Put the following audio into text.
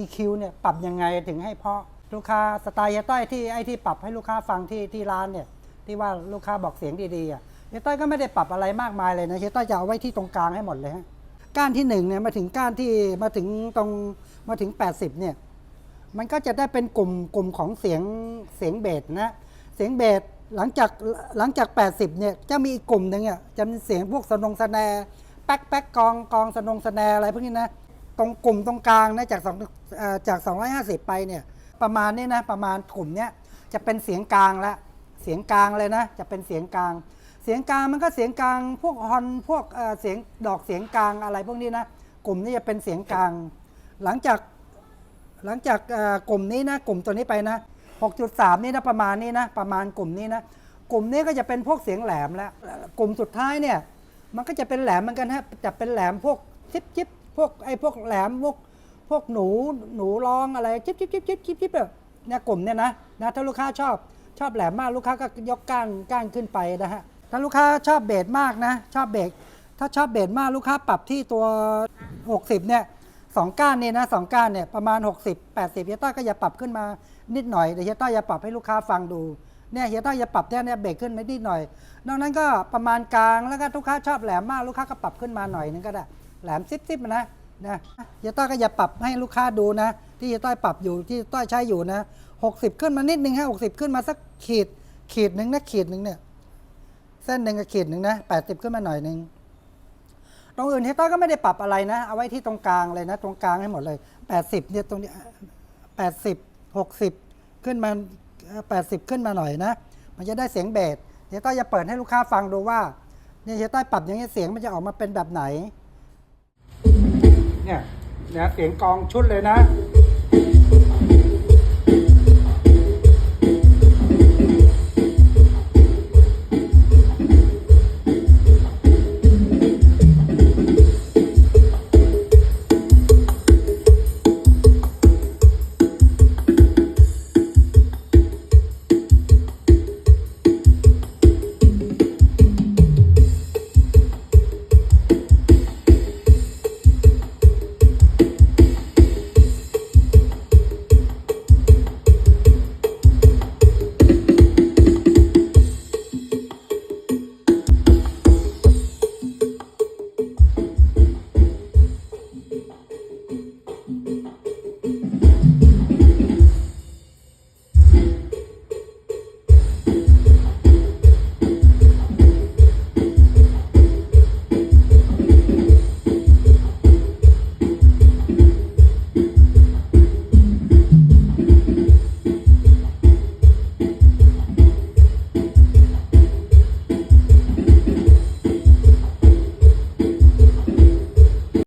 EQ เนี่ยปรับยังไงถึงให้เพาะลูกค้าสไตล์เฮียต้อยที่ไอ้ที่ปรับให้ลูกค้าฟังที่ที่ร้านเนี่ยที่ว่าลูกค้าบอกเสียงดีๆอะเฮียต้อยก็ไม่ได้ปรับอะไรมากมายเลยนะเฮียต้อยจะเอาไว้ที่ตรงกลางให้หมดเลยฮะก้านที่หนึ่งเนี่ยมาถึงก้านที่มาถึงตรงมาถึง 80เนี่ยมันก็จะได้เป็นกลุ่มกลุ่มของเสียงเสียงเบสนะเสียงเบสหลังจากหลังจาก 80เนี่ยจะมีอีกกลุ่มหนึ่งอะจะเป็นเสียงพวกสนงสแนแป๊กแป๊กกองกองสนงสแนอะไรพวกนี้นะ ตรงกลุ่มตรงกลางนะจากสองเอ่อจาก 250 ไปเนี่ยประมาณนี้นะประมาณกลุ่มเนี้ยจะเป็นเสียงกลางละเสียงกลางเลยนะ จะเป็นเสียงกลาง เสียงกลางมันก็เสียงกลางพวกฮอนพวกเสียงดอกเสียงกลางอะไรพวกนี้นะกลุ่มนี้จะเป็นเสียงกลาง หลังจากหลังจากกลุ่มนี้นะกลุ่มตัวนี้ไปนะ6.3 นี่นะประมาณนี้นะประมาณกลุ่มนี้นะกลุ่มนี้ก็จะเป็นพวกเสียงแหลมแล้วกลุ่มสุดท้ายเนี่ยมันก็จะเป็นแหลมเหมือนกันฮะจะเป็นแหลมพวกชิปชิป พวกไอ้พวกแหลมพวกพวกหนูหนูร้องอะไรชิปชิปชิปชิปชิปชิปแบบเนี่ยกลุ่มเนี่ยนะนะถ้าลูกค้าชอบชอบแหลมมากลูกค้าก็ยกก้านก้านขึ้นไปนะฮะถ้าลูกค้าชอบเบสมากนะ ชอบเบสถ้าชอบเบสมากลูกค้าปรับที่ตัว 60เนี่ยสองก้านเนี่ยนะสองก้านเนี่ยประมาณ 60 80เฮียต้าก็อย่าปรับขึ้นมานิดหน่อยเดี๋ยวเฮียต้าอย่าปรับให้ลูกค้าฟังดูเนี่ยเฮียต้าอย่าปรับแค่เนี่ยเบรกขึ้นมานิดหน่อย นอกนั้นก็ประมาณกลางแล้วก็ลูกค้าชอบแหลมมากลูกค้าก็ปรับขึ้นมาหน่อยนึงก็ได้ แหลมซิบซิบนะนะเฮียต้าก็อย่าปรับให้ลูกค้าดูนะ ที่เฮียต้อยปรับอยู่ที่ต้อยใช้อยู่นะ60 ขึ้นมานิดนึงฮะ60ขึ้นมาสักขีด ขีดหนึ่งนะขีดหนึ่งเนี่ยเส้นหนึ่งกับขีดหนึ่งนะ80 ขึ้นมาหน่อยหนึ่งตรงอื่นเฮต้าก็ไม่ได้ปรับอะไรนะ เอาไว้ที่ตรงกลางเลยนะ ตรงกลางให้หมดเลย 80เนี่ยตรงนี้80 60 ขึ้นมาเอ่อ80 ขึ้นมาหน่อยนะ มันจะได้เสียงเบสเฮต้าจะเปิดให้ลูกค้าฟังดูว่าเนี่ยเฮต้าปรับอย่างนี้เสียงมันจะออกมาเป็นแบบไหน เนี่ยเนี่ยเสียงกองชุดเลยนะ